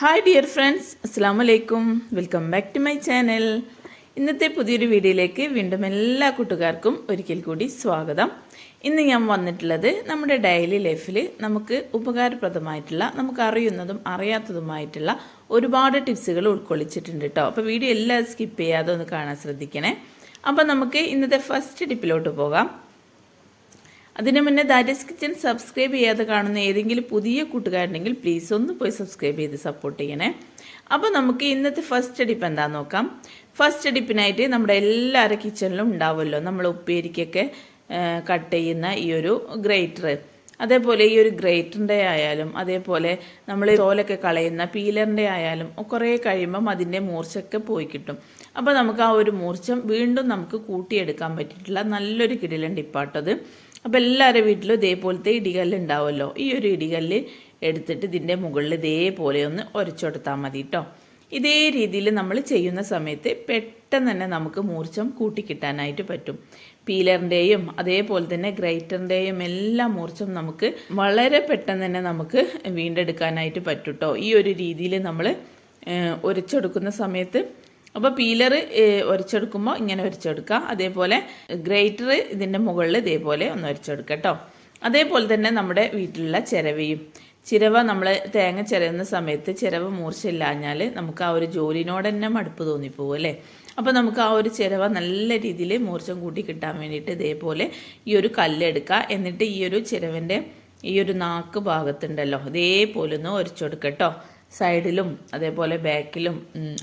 Hi dear friends അസ്സാം വലൈക്കും welcome back to my channel ഇന്നത്തെ പുതിയൊരു വീഡിയോയിലേക്ക് വീണ്ടും എല്ലാ കൂട്ടുകാർക്കും ഒരിക്കൽ കൂടി സ്വാഗതം. ഇന്ന് ഞാൻ വന്നിട്ടുള്ളത് നമ്മുടെ ഡെയിലി ലൈഫിൽ നമുക്ക് ഉപകാരപ്രദമായിട്ടുള്ള നമുക്ക് അറിയുന്നതും അറിയാത്തതുമായിട്ടുള്ള ഒരുപാട് ടിപ്സുകൾ ഉൾക്കൊള്ളിച്ചിട്ടുണ്ട് കേട്ടോ അപ്പോൾ വീഡിയോ എല്ലാം സ്കിപ്പ് ചെയ്യാതെ ഒന്ന് കാണാൻ ശ്രദ്ധിക്കണേ. അപ്പോൾ നമുക്ക് ഇന്നത്തെ ഫസ്റ്റ് ടിപ്പിലോട്ട് പോകാം. അതിന് മുന്നേ ദാരിസ് കിച്ചൻ സബ്സ്ക്രൈബ് ചെയ്യാതെ കാണുന്ന ഏതെങ്കിലും പുതിയ കൂട്ടുകാരുണ്ടെങ്കിൽ പ്ലീസ് ഒന്ന് പോയി സബ്സ്ക്രൈബ് ചെയ്ത് സപ്പോർട്ട് ചെയ്യണേ. അപ്പോൾ നമുക്ക് ഇന്നത്തെ ഫസ്റ്റ് ടിപ്പ് എന്താണെന്ന് നോക്കാം? ഫസ്റ്റ് ടിപ്പിനായിട്ട് നമ്മുടെ എല്ലാവരുടെ കിച്ചണിലും ഉണ്ടാവുമല്ലോ നമ്മൾ ഉപ്പേരിക്കൊക്കെ കട്ട് ചെയ്യുന്ന ഈ ഒരു ഗ്രേറ്റർ അതേപോലെ ഈ ഒരു ഗ്രേറ്ററിന്റെ ആയാലും അതേപോലെ നമ്മൾ തോലൊക്കെ കളയുന്ന പീലറിന്റെ ആയാലും കുറേ കഴിയുമ്പം അതിന്റെ മൂർച്ചയൊക്കെ പോയി കിട്ടും. അപ്പോൾ നമുക്ക് ആ ഒരു മൂർച്ചം വീണ്ടും നമുക്ക് കൂട്ടിയെടുക്കാൻ പറ്റിയിട്ടുള്ള നല്ലൊരു കിടിലൻ ടിപ്പാട്ടത്. അപ്പോൾ എല്ലാവരുടെ വീട്ടിലും ഇതേപോലത്തെ ഇടികല്ല് ഉണ്ടാവുമല്ലോ. ഈ ഒരു ഇടികല്ല് എടുത്തിട്ട് ഇതിന്റെ മുകളിൽ ഇതേപോലെ ഒന്ന് ഉരച്ചെടുത്താൽ മതി കേട്ടോ ഇതേ രീതിയിൽ നമ്മൾ ചെയ്യുന്ന സമയത്ത് പെട്ടെന്ന് തന്നെ നമുക്ക് മൂർച്ചം കൂട്ടിക്കിട്ടാനായിട്ട് പറ്റും. പീലറിന്റെയും അതേപോലെ തന്നെ ഗ്രൈറ്ററിന്റെയും എല്ലാ മൂർച്ചം നമുക്ക് വളരെ പെട്ടെന്ന് തന്നെ നമുക്ക് വീണ്ടെടുക്കാനായിട്ട് പറ്റും കേട്ടോ ഈ ഒരു രീതിയിൽ നമ്മൾ ഉരച്ചെടുക്കുന്ന സമയത്ത് അപ്പോൾ പീലർ ഒരച്ചെടുക്കുമ്പോൾ ഇങ്ങനെ ഒരച്ചെടുക്കുക. അതേപോലെ ഗ്രേറ്റർ ഇതിന്റെ മുകളിൽ ഇതേപോലെ ഒന്ന് ഒരച്ചെടുക്കുക കേട്ടോ. അതേപോലെ തന്നെ നമ്മുടെ വീട്ടിലുള്ള ചിരവയും. ചിരവ നമ്മൾ തേങ്ങ ചിരവുന്ന സമയത്ത് ചിരവ മൂർച്ചയില്ലാഞ്ഞാൽ നമുക്ക് ആ ഒരു ജോലിനോട് തന്നെ മടുപ്പ് തോന്നിപ്പോകും അല്ലേ? അപ്പോൾ നമുക്ക് ആ ഒരു ചിരവ നല്ല രീതിയിൽ മൂർച്ചം കൂട്ടി കിട്ടാൻ വേണ്ടിയിട്ട് ഇതേപോലെ ഈ ഒരു കല്ലെടുക്കുക എന്നിട്ട് ഈ ഒരു ചിരവിന്റെ ഈ ഒരു നാക്ക് ഭാഗത്തുണ്ടല്ലോ ഇതേപോലെ ഒന്ന് ഒരച്ചെടുക്കട്ടോ കേട്ടോ. സൈഡിലും അതേപോലെ ബാക്കിലും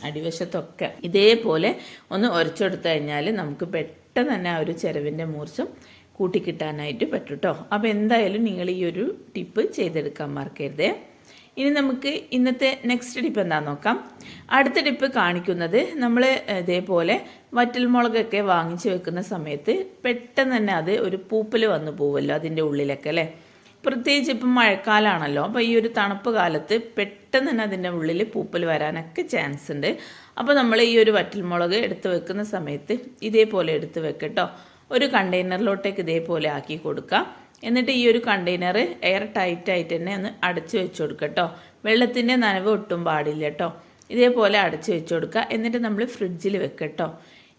അടിവശത്തൊക്കെ ഇതേപോലെ ഒന്ന് ഉരച്ചെടുത്തു കഴിഞ്ഞാൽ നമുക്ക് പെട്ടെന്ന് തന്നെ ആ ഒരു ചിരവിന്റെ മൂർച്ചം കൂട്ടിക്കിട്ടാനായിട്ട് പറ്റും കേട്ടോ അപ്പോൾ എന്തായാലും നിങ്ങൾ ഈ ഒരു ടിപ്പ് ചെയ്തെടുക്കാൻ മറക്കരുതേ. ഇനി നമുക്ക് ഇന്നത്തെ നെക്സ്റ്റ് ടിപ്പ് എന്താണെന്ന് നോക്കാം. അടുത്ത ടിപ്പ് കാണിക്കുന്നത് നമ്മൾ ഇതേപോലെ വറ്റൽമുളകൊക്കെ വാങ്ങിച്ച് വെക്കുന്ന സമയത്ത് പെട്ടെന്ന് തന്നെ അത് ഒരു പൂപ്പൽ വന്നു പോവുമല്ലോ അതിന്റെ ഉള്ളിലൊക്കെ അല്ലേ? പ്രത്യേകിച്ച് ഇപ്പം മഴക്കാലമാണല്ലോ അപ്പോൾ ഈ ഒരു തണുപ്പ് കാലത്ത് പെട്ടെന്ന് തന്നെ അതിന്റെ ഉള്ളിൽ പൂപ്പൽ വരാനൊക്കെ ചാൻസ് ഉണ്ട്. അപ്പോൾ നമ്മൾ ഈ ഒരു വറ്റൽമുളക് എടുത്ത് വെക്കുന്ന സമയത്ത് ഇതേപോലെ എടുത്ത് വെക്കട്ടോ. ഒരു കണ്ടെയ്നറിലോട്ടേക്ക് ഇതേപോലെ ആക്കി കൊടുക്കുക എന്നിട്ട് ഈ ഒരു കണ്ടെയ്നർ എയർ ടൈറ്റ് ആയിട്ട് തന്നെ ഒന്ന് അടച്ച് വെച്ച് കൊടുക്കട്ടോ. വെള്ളത്തിന്റെ നനവ് ഒട്ടും പാടില്ല കേട്ടോ. ഇതേപോലെ അടച്ച് വെച്ച് കൊടുക്കുക. എന്നിട്ട് നമ്മൾ ഫ്രിഡ്ജിൽ വെക്കട്ടോ.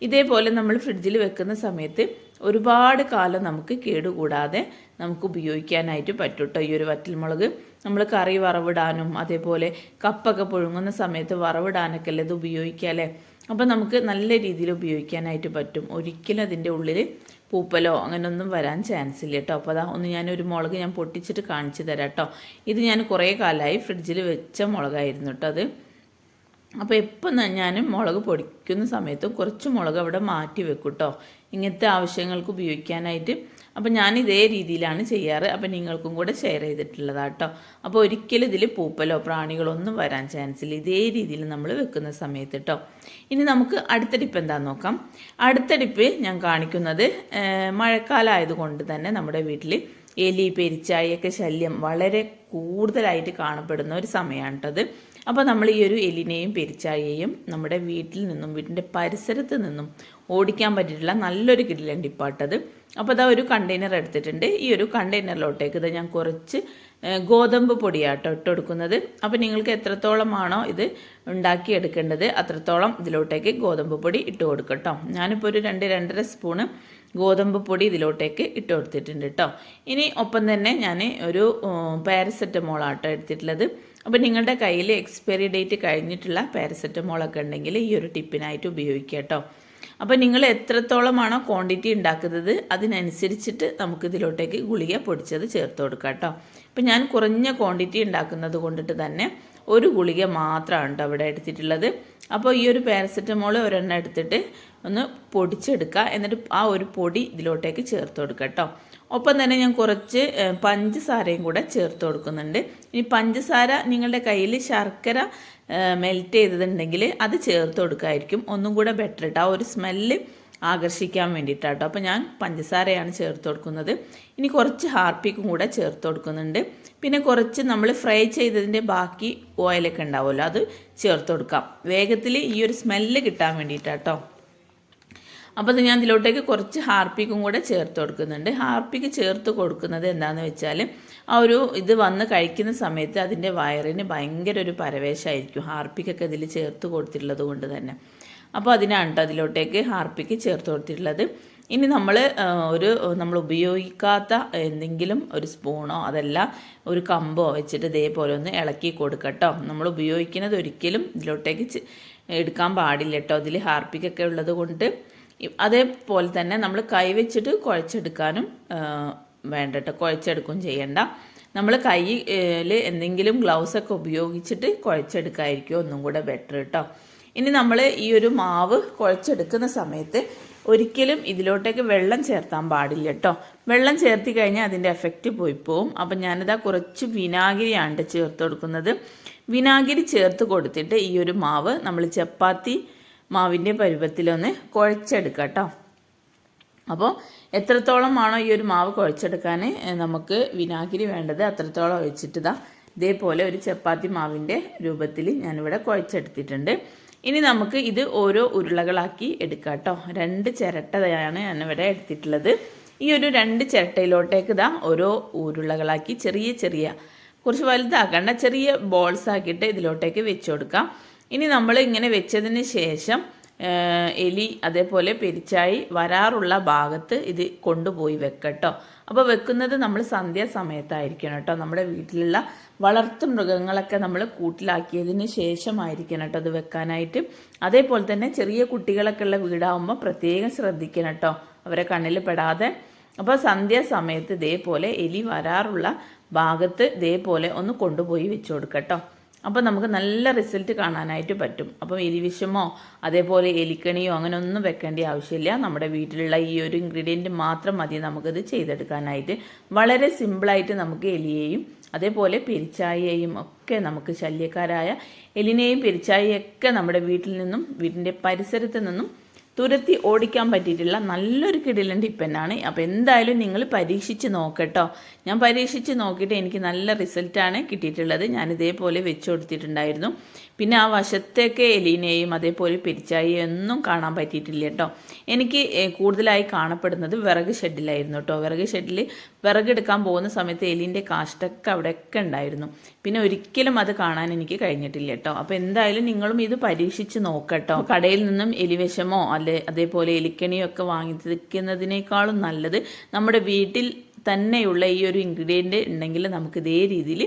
ഇതേപോലെ നമ്മൾ ഫ്രിഡ്ജിൽ വെക്കുന്ന സമയത്ത് ഒരുപാട് കാലം നമുക്ക് കേടുകൂടാതെ നമുക്ക് ഉപയോഗിക്കാനായിട്ട് പറ്റും കേട്ടോ ഈ ഒരു വറ്റൽമുളക്. നമ്മൾ കറി വറവിടാനും അതേപോലെ കപ്പൊക്കെ പുഴുങ്ങുന്ന സമയത്ത് വറവിടാനൊക്കെ അല്ലേ ഇത് ഉപയോഗിക്കുക അല്ലേ? അപ്പോൾ നമുക്ക് നല്ല രീതിയിൽ ഉപയോഗിക്കാനായിട്ട് പറ്റും. ഒരിക്കലും അതിന്റെ ഉള്ളിൽ പൂപ്പലോ അങ്ങനെയൊന്നും വരാൻ ചാൻസ് ഇല്ല കേട്ടോ. അപ്പോൾ അതാ ഒന്ന് ഞാനൊരു മുളക് ഞാൻ പൊട്ടിച്ചിട്ട് കാണിച്ചു തരാം കേട്ടോ. ഇത് ഞാൻ കുറേ കാലമായി ഫ്രിഡ്ജിൽ വെച്ച മുളകായിരുന്നു കേട്ടോ അത്. അപ്പോൾ എപ്പം ഞാൻ മുളക് പൊടിക്കുന്ന സമയത്തും കുറച്ച് മുളക് അവിടെ മാറ്റി വെക്കും കേട്ടോ. ഇങ്ങനത്തെ ആവശ്യങ്ങൾക്ക് ഉപയോഗിക്കാനായിട്ട് അപ്പോൾ ഞാൻ ഇതേ രീതിയിലാണ് ചെയ്യാറ്. അപ്പോൾ നിങ്ങൾക്കും കൂടെ ഷെയർ ചെയ്തിട്ടുള്ളതാണ് കേട്ടോ അപ്പോൾ ഒരിക്കലും ഇതിൽ പൂപ്പലോ പ്രാണികളോ ഒന്നും വരാൻ ചാൻസ് ഇല്ല. ഇതേ രീതിയിൽ നമ്മൾ വെക്കുന്ന സമയത്ത് കേട്ടോ ഇനി നമുക്ക് അടുത്തടിപ്പ് എന്താണെന്ന് നോക്കാം. അടുത്തടിപ്പ് ഞാൻ കാണിക്കുന്നത് മഴക്കാലമായതുകൊണ്ട് തന്നെ നമ്മുടെ വീട്ടിൽ എലി പെരിച്ചായൊക്കെ ശല്യം വളരെ കൂടുതലായിട്ട് കാണപ്പെടുന്ന ഒരു സമയമാണ് കേട്ടത് അപ്പോൾ നമ്മൾ ഈ ഒരു എലിനെയും പെരിച്ചായയെയും നമ്മുടെ വീട്ടിൽ നിന്നും വീട്ടിന്റെ പരിസരത്ത് നിന്നും ഓടിക്കാൻ പറ്റിയിട്ടുള്ള നല്ലൊരു കിടിലൻ ടിപ്പാട്ടത്. അപ്പോൾ അതാ ഒരു കണ്ടെയ്നർ എടുത്തിട്ടുണ്ട്. ഈ ഒരു കണ്ടെയ്നറിലോട്ടേക്ക് ഇത് ഞാൻ കുറച്ച് ഗോതമ്പ് പൊടിയാട്ടോ ഇട്ട് കൊടുക്കുന്നത് അപ്പോൾ നിങ്ങൾക്ക് എത്രത്തോളമാണോ ഇത് ഉണ്ടാക്കിയെടുക്കേണ്ടത് അത്രത്തോളം ഇതിലോട്ടേക്ക് ഗോതമ്പ് പൊടി ഇട്ട് കൊടുക്കട്ടോ. ഞാനിപ്പോൾ ഒരു രണ്ട് രണ്ടര സ്പൂണ് ഗോതമ്പ് പൊടി ഇതിലോട്ടേക്ക് ഇട്ട് കൊടുത്തിട്ടുണ്ട് കേട്ടോ ഇനി ഒപ്പം തന്നെ ഞാൻ ഒരു പാരസെറ്റമോളാട്ടോ എടുത്തിട്ടുള്ളത്. അപ്പോൾ നിങ്ങളുടെ കയ്യിൽ എക്സ്പയറി ഡേറ്റ് കഴിഞ്ഞിട്ടുള്ള പാരസെറ്റമോളൊക്കെ ഉണ്ടെങ്കിൽ ഈ ഒരു ടിപ്പിനായിട്ട് ഉപയോഗിക്കാം കേട്ടോ അപ്പോൾ നിങ്ങൾ എത്രത്തോളമാണോ ക്വാണ്ടിറ്റി ഉണ്ടാക്കുന്നത് അതിനനുസരിച്ചിട്ട് നമുക്ക് ഇതിലോട്ടേക്ക് ഗുളിക പൊടിച്ചത് ചേർത്ത് കൊടുക്കാം കേട്ടോ. അപ്പോൾ ഞാൻ കുറഞ്ഞ ക്വാണ്ടിറ്റി ഉണ്ടാക്കുന്നത് കൊണ്ടിട്ട് തന്നെ ഒരു ഗുളിക മാത്രമാണ് കേട്ടോ അവിടെ എടുത്തിട്ടുള്ളത്. അപ്പോൾ ഈ ഒരു പാരസെറ്റമോൾ ഒരെണ്ണം എടുത്തിട്ട് ഒന്ന് പൊടിച്ചെടുക്കുക. എന്നിട്ട് ആ ഒരു പൊടി ഇതിലോട്ടേക്ക് ചേർത്ത് കൊടുക്കുക കേട്ടോ ഒപ്പം തന്നെ ഞാൻ കുറച്ച് പഞ്ചസാരയും കൂടെ ചേർത്ത് കൊടുക്കുന്നുണ്ട്. ഇനി പഞ്ചസാര നിങ്ങളുടെ കയ്യിൽ ശർക്കര മെൽറ്റ് ചെയ്തിട്ടുണ്ടെങ്കിൽ അത് ചേർത്ത് കൊടുക്കായിരിക്കും. ഒന്നും കൂടെ ബെറ്റർ കേട്ടോ ഒരു സ്മെല്ല് ആകർഷിക്കാൻ വേണ്ടിയിട്ടാട്ടോ. അപ്പോൾ ഞാൻ പഞ്ചസാരയാണ് ചേർത്ത് കൊടുക്കുന്നത്. ഇനി കുറച്ച് ഹാർപ്പിക്കും കൂടെ ചേർത്ത് കൊടുക്കുന്നുണ്ട്. പിന്നെ കുറച്ച് നമ്മൾ ഫ്രൈ ചെയ്തതിന്റെ ബാക്കി ഓയിലൊക്കെ ഉണ്ടാവുമല്ലോ അത് ചേർത്ത് കൊടുക്കാം. വേഗത്തിൽ ഈ ഒരു സ്മെല്ല് കിട്ടാൻ വേണ്ടിയിട്ടാട്ടോ. അപ്പോൾ അത് ഞാൻ ഇതിലോട്ടേക്ക് കുറച്ച് ഹാർപ്പിക്കും കൂടെ ചേർത്ത് കൊടുക്കുന്നുണ്ട്. ഹാർപ്പിക്ക് ചേർത്ത് കൊടുക്കുന്നത് എന്താണെന്ന് വെച്ചാൽ ആ ഒരു ഇത് വന്ന് കഴിക്കുന്ന സമയത്ത് അതിന്റെ വയറിന് ഭയങ്കര ഒരു പരവേശമായിരിക്കും ഹാർപ്പിക്കൊക്കെ ഇതിൽ ചേർത്ത് കൊടുത്തിട്ടുള്ളത് കൊണ്ട് തന്നെ. അപ്പോൾ അതിനാണ് കേട്ടോ അതിലോട്ടേക്ക് ഹാർപ്പിക്ക് ചേർത്ത് കൊടുത്തിട്ടുള്ളത്. ഇനി നമ്മൾ ഒരു നമ്മൾ ഉപയോഗിക്കാത്ത എന്തെങ്കിലും ഒരു സ്പൂണോ അതല്ല ഒരു കമ്പോ വെച്ചിട്ട് ഇതേപോലെ ഒന്ന് ഇളക്കി കൊടുക്കട്ടോ നമ്മൾ ഉപയോഗിക്കുന്നത് ഒരിക്കലും ഇതിലോട്ടേക്ക് എടുക്കാൻ പാടില്ല കേട്ടോ അതിൽ ഹാർപ്പിക്കൊക്കെ ഉള്ളത് കൊണ്ട് അതേപോലെ തന്നെ നമ്മൾ കൈവച്ചിട്ട് കുഴച്ചെടുക്കാനും വേണ്ട കേട്ടോ കുഴച്ചെടുക്കുകയും ചെയ്യണ്ട. നമ്മൾ കയ്യിൽ എന്തെങ്കിലും ഗ്ലൗസ് ഒക്കെ ഉപയോഗിച്ചിട്ട് കുഴച്ചെടുക്കായിരിക്കും ഒന്നും കൂടെ ബെറ്റർ കേട്ടോ ഇനി നമ്മൾ ഈ ഒരു മാവ് കുഴച്ചെടുക്കുന്ന സമയത്ത് ഒരിക്കലും ഇതിലോട്ടേക്ക് വെള്ളം ചേർത്താൻ പാടില്ല കേട്ടോ വെള്ളം ചേർത്തി കഴിഞ്ഞാൽ അതിന്റെ എഫക്റ്റ് പോയി പോവും. അപ്പം ഞാനിതാ കുറച്ച് വിനാഗിരിയാണ് ചേർത്ത് കൊടുക്കുന്നത്. വിനാഗിരി ചേർത്ത് കൊടുത്തിട്ട് ഈ ഒരു മാവ് നമ്മൾ ചപ്പാത്തി മാവിന്റെ പരുവത്തിലൊന്ന് കുഴച്ചെടുക്കാം കേട്ടോ അപ്പോൾ എത്രത്തോളമാണോ ഈ ഒരു മാവ് കുഴച്ചെടുക്കാൻ നമുക്ക് വിനാഗിരി വേണ്ടത് അത്രത്തോളം ഒഴിച്ചിട്ട് ഇതാ ഇതേപോലെ ഒരു ചപ്പാത്തി മാവിന്റെ രൂപത്തിൽ ഞാനിവിടെ കുഴച്ചെടുത്തിട്ടുണ്ട്. ഇനി നമുക്ക് ഇത് ഓരോ ഉരുളകളാക്കി എടുക്കാം കേട്ടോ രണ്ട് ചിരട്ടയാണ് ഞാനിവിടെ എടുത്തിട്ടുള്ളത്. ഈ ഒരു രണ്ട് ചിരട്ടയിലോട്ടേക്ക് ഇതാ ഓരോ ഉരുളകളാക്കി ചെറിയ ചെറിയ കുറച്ച് വലുതാക്കണ്ട ചെറിയ ബോൾസ് ആക്കിയിട്ട് ഇതിലോട്ടേക്ക് വെച്ച് കൊടുക്കാം. ഇനി നമ്മൾ ഇങ്ങനെ വെച്ചതിന് ശേഷം എലി അതേപോലെ പെരിച്ചായി വരാറുള്ള ഭാഗത്ത് ഇത് കൊണ്ടുപോയി വെക്കട്ടോ. അപ്പോൾ വെക്കുന്നത് നമ്മൾ സന്ധ്യാസമയത്തായിരിക്കണം കേട്ടോ. നമ്മുടെ വീട്ടിലുള്ള വളർത്തു മൃഗങ്ങളൊക്കെ നമ്മൾ കൂട്ടിലാക്കിയതിന് ശേഷമായിരിക്കണം കേട്ടോ അത് വെക്കാനായിട്ട്. അതേപോലെ തന്നെ ചെറിയ കുട്ടികളൊക്കെ ഉള്ള വീടാകുമ്പോൾ പ്രത്യേകം ശ്രദ്ധിക്കണം കേട്ടോ. അവരെ കണ്ണിൽ പെടാതെ. അപ്പോൾ സന്ധ്യാസമയത്ത് ഇതേപോലെ എലി വരാറുള്ള ഭാഗത്ത് ഇതേപോലെ ഒന്ന് കൊണ്ടുപോയി വെച്ചു കൊടുക്കട്ടോ. അപ്പോൾ നമുക്ക് നല്ല റിസൾട്ട് കാണാനായിട്ട് പറ്റും. അപ്പോൾ എലിവിഷമോ അതേപോലെ എലിക്കണിയോ അങ്ങനെ ഒന്നും വെക്കേണ്ട ആവശ്യമില്ല. നമ്മുടെ വീട്ടിലുള്ള ഈ ഒരു ഇൻഗ്രീഡിയന്റ് മാത്രം മതി നമുക്കിത് ചെയ്തെടുക്കാനായിട്ട്. വളരെ സിമ്പിളായിട്ട് നമുക്ക് എലിയെയും അതേപോലെ പെരിച്ചായയെയും ഒക്കെ നമുക്ക് ശല്യക്കാരായ എലിനെയും പെരിച്ചായയൊക്കെ നമ്മുടെ വീട്ടിൽ നിന്നും വീടിന്റെ പരിസരത്ത് നിന്നും തുരത്തി ഓടിക്കാൻ പറ്റിയിട്ടുള്ള നല്ലൊരു കിടിലൻ ടിപ്പനാണ്. അപ്പോൾ എന്തായാലും നിങ്ങൾ പരീക്ഷിച്ച് നോക്കട്ടോ. ഞാൻ പരീക്ഷിച്ച് നോക്കിയിട്ട് എനിക്ക് നല്ല റിസൾട്ടാണ് കിട്ടിയിട്ടുള്ളത്. ഞാൻ ഇതേപോലെ വെച്ച് കൊടുത്തിട്ടുണ്ടായിരുന്നു. പിന്നെ ആ വശത്തേക്ക് എലീനെയും അതേപോലെ പെരിച്ചായിയും ഒന്നും കാണാൻ പറ്റിയിട്ടില്ല കേട്ടോ. എനിക്ക് കൂടുതലായി കാണപ്പെടുന്നത് വിറക് ഷെഡിലായിരുന്നു കേട്ടോ. വിറക് ഷെഡിൽ വിറകെടുക്കാൻ പോകുന്ന സമയത്ത് എലീന്റെ കാഷ്ടൊക്കെ അവിടെയൊക്കെ ഉണ്ടായിരുന്നു. പിന്നെ ഒരിക്കലും അത് കാണാൻ എനിക്ക് കഴിഞ്ഞിട്ടില്ല കേട്ടോ. അപ്പോൾ എന്തായാലും നിങ്ങളും ഇത് പരീക്ഷിച്ച് നോക്കട്ടോ. കടയിൽ നിന്നും എലിവിഷമോ അല്ലെ അതേപോലെ എലിക്കണിയൊക്കെ വാങ്ങിക്കുന്നതിനേക്കാളും നല്ലത് നമ്മുടെ വീട്ടിൽ തന്നെയുള്ള ഈ ഒരു ഇൻഗ്രീഡിയന്റ് ഉണ്ടെങ്കിൽ നമുക്ക് ഇതേ രീതിയിൽ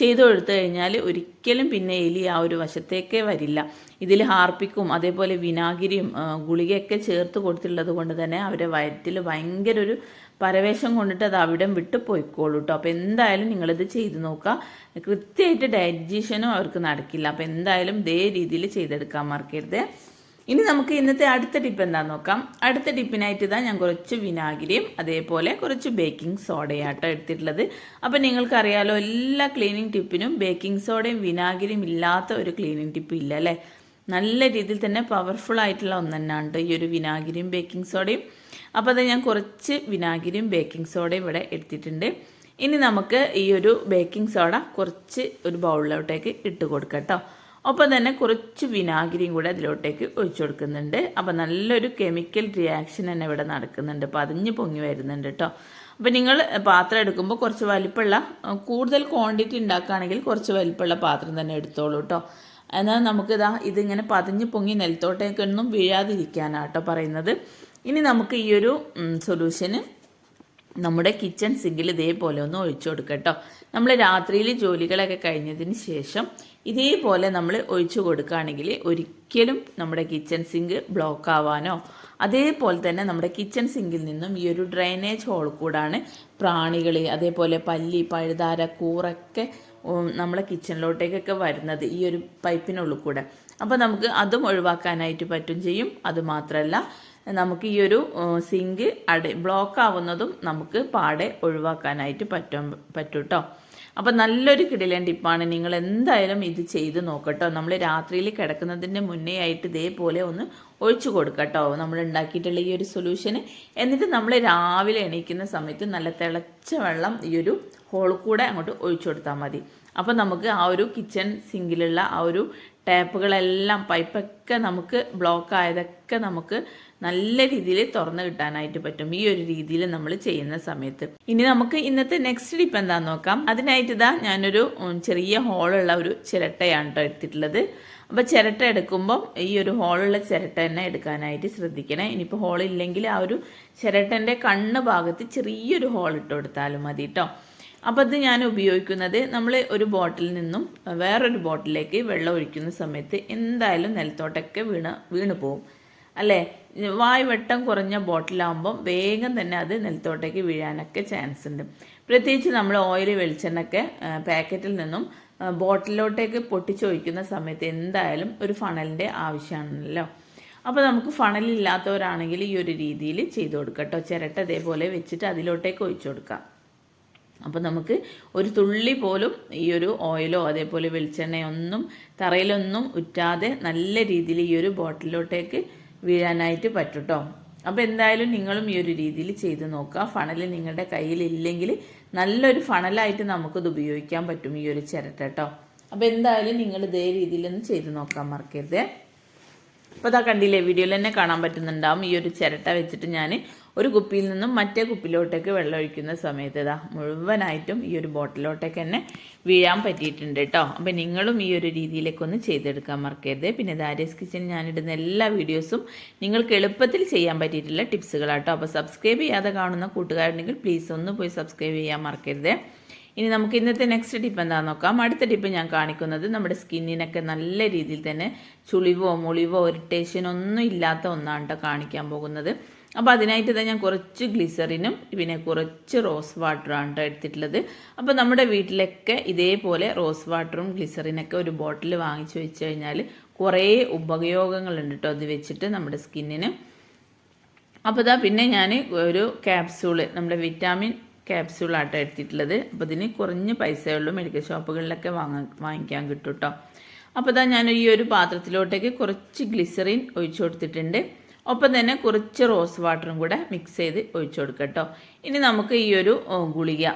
ചെയ്തു കൊടുത്തു കഴിഞ്ഞാൽ ഒരിക്കലും പിന്നെ എലി ആ ഒരു വശത്തേക്കേ വരില്ല. ഇതിൽ ഹാർപ്പിക്കും അതേപോലെ വിനാഗിരിയും ഗുളികയൊക്കെ ചേർത്ത് കൊടുത്തിട്ടുള്ളത് കൊണ്ട് തന്നെ അവരെ വയറ്റിൽ ഭയങ്കര ഒരു പരവേശം കൊണ്ടിട്ട് അത് അവിടം വിട്ട് പോയിക്കോളൂ കേട്ടോ അപ്പോൾ എന്തായാലും നിങ്ങളിത് ചെയ്ത് നോക്കുക. കൃത്യമായിട്ട് ഡൈജഷനും അവർക്ക് നടക്കില്ല. അപ്പോൾ എന്തായാലും ഇതേ രീതിയിൽ ചെയ്തെടുക്കാൻ മറക്കരുത്. ഇനി നമുക്ക് ഇന്നത്തെ അടുത്ത ടിപ്പ് എന്താന്ന് നോക്കാം. അടുത്ത ടിപ്പിനായിട്ട് ഇതാ ഞാൻ കുറച്ച് വിനാഗിരിയും അതേപോലെ കുറച്ച് ബേക്കിംഗ് സോഡയാട്ടോ എടുത്തിട്ടുള്ളത്. അപ്പം നിങ്ങൾക്കറിയാലോ എല്ലാ ക്ലീനിങ് ടിപ്പിനും ബേക്കിംഗ് സോഡയും വിനാഗിരിയും ഇല്ലാത്ത ഒരു ക്ലീനിങ് ടിപ്പ് ഇല്ല അല്ലേ? നല്ല രീതിയിൽ തന്നെ പവർഫുൾ ആയിട്ടുള്ള ഒന്ന് തന്നെയാണ് ഈ ഒരു വിനാഗിരിയും ബേക്കിംഗ് സോഡയും. അപ്പോൾ അത് ഞാൻ കുറച്ച് വിനാഗിരിയും ബേക്കിംഗ് സോഡയും ഇവിടെ എടുത്തിട്ടുണ്ട്. ഇനി നമുക്ക് ഈ ഒരു ബേക്കിംഗ് സോഡ കുറച്ച് ഒരു ബൗളിലോട്ടേക്ക് ഇട്ട് കൊടുക്കാം കേട്ടോ ഒപ്പം തന്നെ കുറച്ച് വിനാഗിരിയും കൂടെ അതിലോട്ടേക്ക് ഒഴിച്ചു കൊടുക്കുന്നുണ്ട്. അപ്പം നല്ലൊരു കെമിക്കൽ റിയാക്ഷൻ തന്നെ ഇവിടെ നടക്കുന്നുണ്ട്. പതിഞ്ഞ് പൊങ്ങി വരുന്നുണ്ട് കേട്ടോ അപ്പം നിങ്ങൾ പാത്രം എടുക്കുമ്പോൾ കുറച്ച് വലിപ്പമുള്ള കൂടുതൽ ക്വാണ്ടിറ്റി ഉണ്ടാക്കുകയാണെങ്കിൽ കുറച്ച് വലിപ്പമുള്ള പാത്രം തന്നെ എടുത്തോളൂ കേട്ടോ എന്നാൽ നമുക്കിതാ ഇതിങ്ങനെ പതിഞ്ഞ് പൊങ്ങി നെൽത്തോട്ടേക്കൊന്നും വീഴാതിരിക്കാനാട്ടോ പറയുന്നത്. ഇനി നമുക്ക് ഈ ഒരു സൊല്യൂഷന് നമ്മുടെ കിച്ചൺ സിങ്കിൽ ഇതേപോലെ ഒന്ന് ഒഴിച്ചു കൊടുക്കുക കേട്ടോ നമ്മൾ രാത്രിയിൽ ജോലികളൊക്കെ കഴിഞ്ഞതിന് ശേഷം ഇതേപോലെ നമ്മൾ ഒഴിച്ചു കൊടുക്കുകയാണെങ്കിൽ ഒരിക്കലും നമ്മുടെ കിച്ചൺ സിങ്ക് ബ്ലോക്ക് ആവാനോ അതേപോലെ തന്നെ നമ്മുടെ കിച്ചൺ സിങ്കിൽ നിന്നും ഈ ഒരു ഡ്രെയിനേജ് ഹോൾ കൂടാണ് പ്രാണികൾ അതേപോലെ പല്ലി പഴുതാര കൂറൊക്കെ നമ്മളെ കിച്ചണിലോട്ടേക്കൊക്കെ വരുന്നത് ഈ ഒരു പൈപ്പിനുള്ളിൽ കൂടെ. അപ്പോൾ നമുക്ക് അതും ഒഴിവാക്കാനായിട്ട് പറ്റും ചെയ്യും. അതുമാത്രമല്ല നമുക്ക് ഈ ഒരു സിങ്ക് അട ബ്ലോക്ക് ആവുന്നതും നമുക്ക് പാടെ ഒഴിവാക്കാനായിട്ട് പറ്റും പറ്റും കേട്ടോ അപ്പം നല്ലൊരു കിടിലൻ ടിപ്പാണ്. നിങ്ങൾ എന്തായാലും ഇത് ചെയ്ത് നോക്കട്ടോ നമ്മൾ രാത്രിയിൽ കിടക്കുന്നതിന്റെ മുന്നേ ആയിട്ട് ഇതേപോലെ ഒന്ന് ഒഴിച്ചു കൊടുക്കട്ടോ. നമ്മൾ ഉണ്ടാക്കിയിട്ടുള്ള ഈ ഒരു സൊല്യൂഷന് എന്നിട്ട് നമ്മൾ രാവിലെ എണീക്കുന്ന സമയത്ത് നല്ല തിളച്ച വെള്ളം ഈ ഒരു ഹോൾ കൂടെ അങ്ങോട്ട് ഒഴിച്ചു കൊടുത്താൽ മതി. അപ്പോൾ നമുക്ക് ആ ഒരു കിച്ചൺ സിങ്കിലുള്ള ആ ഒരു ടാപ്പുകളെല്ലാം പൈപ്പൊക്കെ നമുക്ക് ബ്ലോക്ക് ആയതൊക്കെ നമുക്ക് നല്ല രീതിയിൽ തുറന്നു കിട്ടാനായിട്ട് പറ്റും ഈ ഒരു രീതിയിൽ നമ്മൾ ചെയ്യുന്ന സമയത്ത്. ഇനി നമുക്ക് ഇന്നത്തെ നെക്സ്റ്റ് ടിപ്പ് എന്താന്ന് നോക്കാം. അതിനായിട്ട് ഇതാ ഞാനൊരു ചെറിയ ഹോളുള്ള ഒരു ചിരട്ടയാണ് കേട്ടോ എടുത്തിട്ടുള്ളത്. അപ്പോൾ ചിരട്ട എടുക്കുമ്പോൾ ഈ ഒരു ഹോളുള്ള ചിരട്ട തന്നെ എടുക്കാനായിട്ട് ശ്രദ്ധിക്കണേ. ഇനിയിപ്പോൾ ഹോൾ ഇല്ലെങ്കിൽ ആ ഒരു ചിരട്ടന്റെ കണ്ണ് ഭാഗത്ത് ചെറിയൊരു ഹോൾ ഇട്ട് കൊടുത്താലും മതി കേട്ടോ അപ്പോൾ അത് ഞാൻ ഉപയോഗിക്കുന്നത് നമ്മൾ ഒരു ബോട്ടിൽ നിന്നും വേറൊരു ബോട്ടിലേക്ക് വെള്ളം ഒഴിക്കുന്ന സമയത്ത് എന്തായാലും നിലത്തോട്ടൊക്കെ വീണ് വീണ് പോകും അല്ലേ? വായ് വെട്ടം കുറഞ്ഞ ബോട്ടിലാകുമ്പോൾ വേഗം തന്നെ അത് നിലത്തോട്ടേക്ക് വീഴാനൊക്കെ ചാൻസ് ഉണ്ട്. പ്രത്യേകിച്ച് നമ്മൾ ഓയിൽ വെളിച്ചെണ്ണൊക്കെ പാക്കറ്റിൽ നിന്നും ബോട്ടിലോട്ടേക്ക് പൊട്ടിച്ചൊഴിക്കുന്ന സമയത്ത് എന്തായാലും ഒരു ഫണലിന്റെ ആവശ്യമാണല്ലോ. അപ്പോൾ നമുക്ക് ഫണലില്ലാത്തവരാണെങ്കിൽ ഈ ഒരു രീതിയിൽ ചെയ്ത് കൊടുക്കാം കേട്ടോ. ചിരട്ട ഇതേപോലെ വെച്ചിട്ട് അതിലോട്ടേക്ക് ഒഴിച്ചു കൊടുക്കാം. അപ്പോൾ നമുക്ക് ഒരു തുള്ളി പോലും ഈ ഒരു ഓയിലോ അതേപോലെ വെളിച്ചെണ്ണയോ ഒന്നും തറയിലൊന്നും ഉറ്റാതെ നല്ല രീതിയിൽ ഈ ഒരു ബോട്ടിലോട്ടേക്ക് വീഴാനായിട്ട് പറ്റും കേട്ടോ. അപ്പോൾ എന്തായാലും നിങ്ങളും ഈ ഒരു രീതിയിൽ ചെയ്ത് നോക്കുക. ഫണൽ നിങ്ങളുടെ കയ്യിൽ ഇല്ലെങ്കിൽ നല്ലൊരു ഫണലായിട്ട് നമുക്കിത് ഉപയോഗിക്കാൻ പറ്റും ഈ ഒരു ചിരട്ട കേട്ടോ അപ്പോൾ എന്തായാലും നിങ്ങൾ ഇതേ രീതിയിലൊന്ന് ചെയ്ത് നോക്കാൻ മറക്കരുത്. അപ്പോൾ അതാ കണ്ടില്ലേ വീഡിയോയിൽ തന്നെ കാണാൻ പറ്റുന്നുണ്ടാവും. ഈ ഒരു ചിരട്ട വെച്ചിട്ട് ഞാൻ ഒരു കുപ്പിയിൽ നിന്നും മറ്റേ കുപ്പിലോട്ടേക്ക് വെള്ളം ഒഴിക്കുന്ന സമയത്ത് ഇതാ മുഴുവനായിട്ടും ഈ ഒരു ബോട്ടിലോട്ടേക്ക് തന്നെ വീഴാൻ പറ്റിയിട്ടുണ്ട് കേട്ടോ അപ്പോൾ നിങ്ങളും ഈ ഒരു രീതിയിലേക്ക് ഒന്ന് ചെയ്തെടുക്കാൻ മറക്കരുത്. പിന്നെ ദാരിയസ് കിച്ചൻ ഞാനിടുന്ന എല്ലാ വീഡിയോസും നിങ്ങൾക്ക് എളുപ്പത്തിൽ ചെയ്യാൻ പറ്റിയിട്ടുള്ള ടിപ്സുകളാട്ടോ അപ്പോൾ സബ്സ്ക്രൈബ് ചെയ്യാതെ കാണുന്ന കൂട്ടുകാരുണ്ടെങ്കിൽ പ്ലീസ് ഒന്ന് പോയി സബ്സ്ക്രൈബ് ചെയ്യാൻ മറക്കരുത്. ഇനി നമുക്ക് ഇന്നത്തെ നെക്സ്റ്റ് ടിപ്പ് എന്താണെന്ന് നോക്കാം? അടുത്ത ടിപ്പ് ഞാൻ കാണിക്കുന്നത് നമ്മുടെ സ്കിന്നിനൊക്കെ നല്ല രീതിയിൽ തന്നെ ചുളിവോ മുളിവോ ഇറിറ്റേഷനോ ഒന്നും ഇല്ലാത്ത ഒന്നാണ് കാണിക്കാൻ പോകുന്നത്. അപ്പോൾ അതിനായിട്ട് തന്നെ ഞാൻ കുറച്ച് ഗ്ലിസറിനും പിന്നെ കുറച്ച് റോസ് വാട്ടറാണ് കേട്ടോ എടുത്തിട്ടുള്ളത്. അപ്പോൾ നമ്മുടെ വീട്ടിലൊക്കെ ഇതേപോലെ റോസ് വാട്ടറും ഗ്ലിസറിനൊക്കെ ഒരു ബോട്ടിൽ വാങ്ങിച്ചു വെച്ച് കഴിഞ്ഞാൽ കുറേ ഉപയോഗങ്ങളുണ്ട് കേട്ടോ അത് വെച്ചിട്ട് നമ്മുടെ സ്കിന്നിന്. അപ്പോൾ ഇതാ പിന്നെ ഞാൻ ഒരു ക്യാപ്സൂൾ നമ്മുടെ വിറ്റാമിൻ ക്യാപ്സൂളാട്ടോ എടുത്തിട്ടുള്ളത്. അപ്പോൾ ഇതിന് കുറഞ്ഞ പൈസയേ ഉള്ളൂ. മെഡിക്കൽ ഷോപ്പുകളിലൊക്കെ വാങ്ങാൻ വാങ്ങിക്കാൻ കിട്ടും കേട്ടോ അപ്പോൾ ഇതാ ഞാൻ ഈ ഒരു പാത്രത്തിലോട്ടേക്ക് കുറച്ച് ഗ്ലിസറിൻ ഒഴിച്ചു കൊടുത്തിട്ടുണ്ട്. ഒപ്പം തന്നെ കുറച്ച് റോസ് വാട്ടറും കൂടെ മിക്സ് ചെയ്ത് ഒഴിച്ചു കൊടുക്കട്ടോ കേട്ടോ ഇനി നമുക്ക് ഈ ഒരു ഗുളിക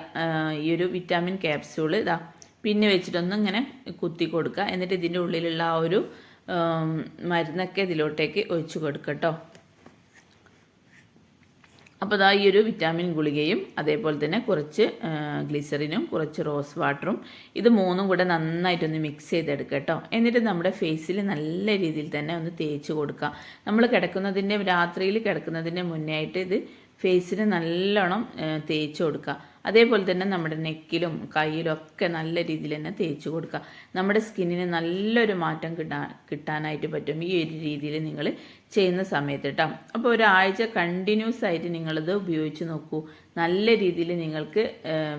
ഈ ഒരു വിറ്റാമിൻ ക്യാപ്സ്യൂൾ ഇതാ പിന്നെ വെച്ചിട്ടൊന്ന് ഇങ്ങനെ കുത്തി കൊടുക്കുക എന്നിട്ട് ഇതിന്റെ ഉള്ളിലുള്ള ആ ഒരു മരുന്നൊക്കെ ഇതിലോട്ടേക്ക് ഒഴിച്ചു കൊടുക്കട്ടോ കേട്ടോ അപ്പോൾ ഇതാ ഈ ഒരു വിറ്റാമിൻ ഗുളികയും അതേപോലെ തന്നെ കുറച്ച് ഗ്ലിസറിനും കുറച്ച് റോസ് വാട്ടറും ഇത് മൂന്നും കൂടെ നന്നായിട്ടൊന്ന് മിക്സ് ചെയ്തെടുക്കുക കേട്ടോ. എന്നിട്ട് നമ്മുടെ ഫേസിൽ നല്ല രീതിയിൽ തന്നെ ഒന്ന് തേച്ച് കൊടുക്കുക നമ്മൾ കിടക്കുന്നതിന്റെ രാത്രിയിൽ കിടക്കുന്നതിന്റെ മുന്നേ ആയിട്ട് ഇത് ഫേസിന് നല്ലോണം തേച്ച് കൊടുക്കുക അതേപോലെ തന്നെ നമ്മുടെ നെക്കിലും കയ്യിലും ഒക്കെ നല്ല രീതിയിൽ തന്നെ തേച്ച് കൊടുക്കുക. നമ്മുടെ സ്കിന്നിന് നല്ലൊരു മാറ്റം കിട്ടാൻ കിട്ടാനായിട്ട് പറ്റും. ഈ ഒരു രീതിയിൽ നിങ്ങൾ ചെയ്യുന്ന സമയത്ത് കേട്ടോ. അപ്പോൾ ഒരാഴ്ച കണ്ടിന്യൂസ് ആയിട്ട് നിങ്ങളിത് ഉപയോഗിച്ച് നോക്കൂ. നല്ല രീതിയിൽ നിങ്ങൾക്ക്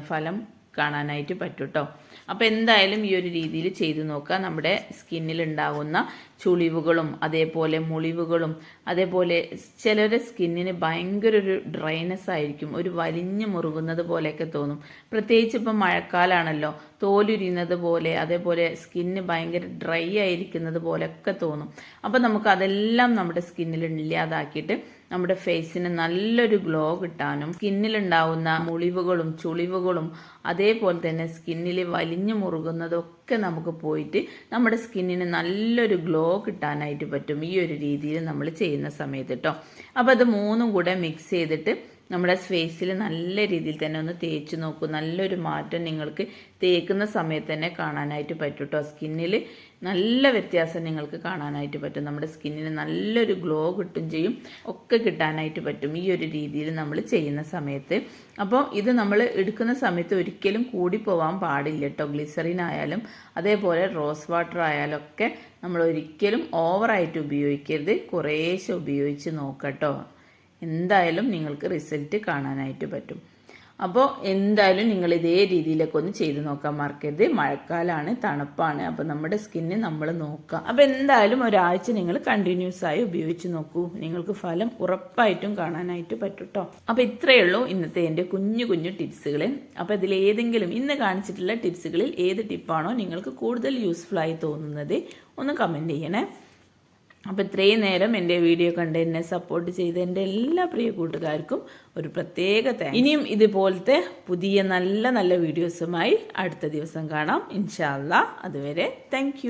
ഫലം കാണാനായിട്ട് പറ്റും കേട്ടോ അപ്പോൾ എന്തായാലും ഈ ഒരു രീതിയിൽ ചെയ്തു നോക്കുക. നമ്മുടെ സ്കിന്നിൽ ഉണ്ടാകുന്ന ചുളിവുകളും അതേപോലെ മുളിവുകളും അതേപോലെ ചിലരുടെ സ്കിന്നിന് ഭയങ്കര ഒരു ഡ്രൈനസ് ആയിരിക്കും. ഒരു വലിഞ്ഞു മുറുകുന്നത് പോലെയൊക്കെ തോന്നും. പ്രത്യേകിച്ച് ഇപ്പം മഴക്കാലാണല്ലോ. തോലുരിയുന്നത് പോലെ അതേപോലെ സ്കിന്ന് ഭയങ്കര ഡ്രൈ ആയിരിക്കുന്നത് പോലെയൊക്കെ തോന്നും. അപ്പോൾ നമുക്ക് അതെല്ലാം നമ്മുടെ സ്കിന്നിൽ ഇല്ലാതാക്കിയിട്ട് നമ്മുടെ ഫേസിന് നല്ലൊരു ഗ്ലോ കിട്ടാനും സ്കിന്നിലുണ്ടാവുന്ന മുളിവുകളും ചുളിവുകളും അതേപോലെ തന്നെ സ്കിന്നിൽ വലിഞ്ഞു മുറുകുന്നതൊക്കെ നമുക്ക് പോയിട്ട് നമ്മുടെ സ്കിന്നിന് നല്ലൊരു ഗ്ലോ കിട്ടാനായിട്ട് പറ്റും ഈ ഒരു രീതിയിൽ നമ്മൾ ചെയ്യുന്ന സമയത്ത് കേട്ടോ അപ്പോൾ അത് മൂന്നും കൂടെ മിക്സ് ചെയ്തിട്ട് നമ്മുടെ ഫേസിൽ നല്ല രീതിയിൽ തന്നെ ഒന്ന് തേച്ച് നോക്കൂ. നല്ലൊരു മാറ്റം നിങ്ങൾക്ക് തേക്കുന്ന സമയത്ത് തന്നെ കാണാനായിട്ട് പറ്റും കേട്ടോ സ്കിന്നിൽ നല്ല വ്യത്യാസം നിങ്ങൾക്ക് കാണാനായിട്ട് പറ്റും. നമ്മുടെ സ്കിന്നിന് നല്ലൊരു ഗ്ലോ കിട്ടും ചെയ്യും. ഒക്കെ കിട്ടാനായിട്ട് പറ്റും ഈ ഒരു രീതിയിൽ നമ്മൾ ചെയ്യുന്ന സമയത്ത്. അപ്പോൾ ഇത് നമ്മൾ എടുക്കുന്ന സമയത്ത് ഒരിക്കലും കൂടി പോവാൻ പാടില്ല കേട്ടോ ഗ്ലിസറിൻ ആയാലും അതേപോലെ റോസ് വാട്ടർ ആയാലും ഒക്കെ നമ്മൾ ഒരിക്കലും ഓവറായിട്ട് ഉപയോഗിക്കരുത്. കുറേശ്ശെ ഉപയോഗിച്ച് നോക്കട്ടോ എന്തായാലും നിങ്ങൾക്ക് റിസൾട്ട് കാണാനായിട്ട് പറ്റും. അപ്പോൾ എന്തായാലും നിങ്ങൾ ഇതേ രീതിയിലൊക്കെ ഒന്ന് ചെയ്ത് നോക്കാൻ മറക്കരുത്. മഴക്കാലമാണ് തണുപ്പാണ്. അപ്പോൾ നമ്മുടെ സ്കിന്ന് നമ്മൾ നോക്കുക. അപ്പോൾ എന്തായാലും ഒരാഴ്ച നിങ്ങൾ കണ്ടിന്യൂസ് ആയി ഉപയോഗിച്ച് നോക്കൂ. നിങ്ങൾക്ക് ഫലം ഉറപ്പായിട്ടും കാണാനായിട്ട് പറ്റും കേട്ടോ അപ്പോൾ ഇത്രയേ ഉള്ളൂ ഇന്നത്തെ എന്റെ കുഞ്ഞു കുഞ്ഞു ടിപ്സുകൾ അപ്പോൾ ഇതിൽ ഏതെങ്കിലും ഇന്ന് കാണിച്ചിട്ടുള്ള ടിപ്സുകളിൽ ഏത് ടിപ്പാണോ നിങ്ങൾക്ക് കൂടുതൽ യൂസ്ഫുൾ ആയി തോന്നുന്നത് ഒന്ന് കമന്റ് ചെയ്യണേ. അപ്പോൾ ഇത്രയും നേരം എന്റെ വീഡിയോ കണ്ട് എന്നെ സപ്പോർട്ട് ചെയ്ത എന്റെ എല്ലാ പ്രിയ കൂട്ടുകാർക്കും ഒരു പ്രത്യേക താങ്ക്സ് ഇനിയും ഇതുപോലത്തെ പുതിയ നല്ല നല്ല വീഡിയോസുമായി അടുത്ത ദിവസം കാണാം. ഇൻഷാല്ല അതുവരെ താങ്ക്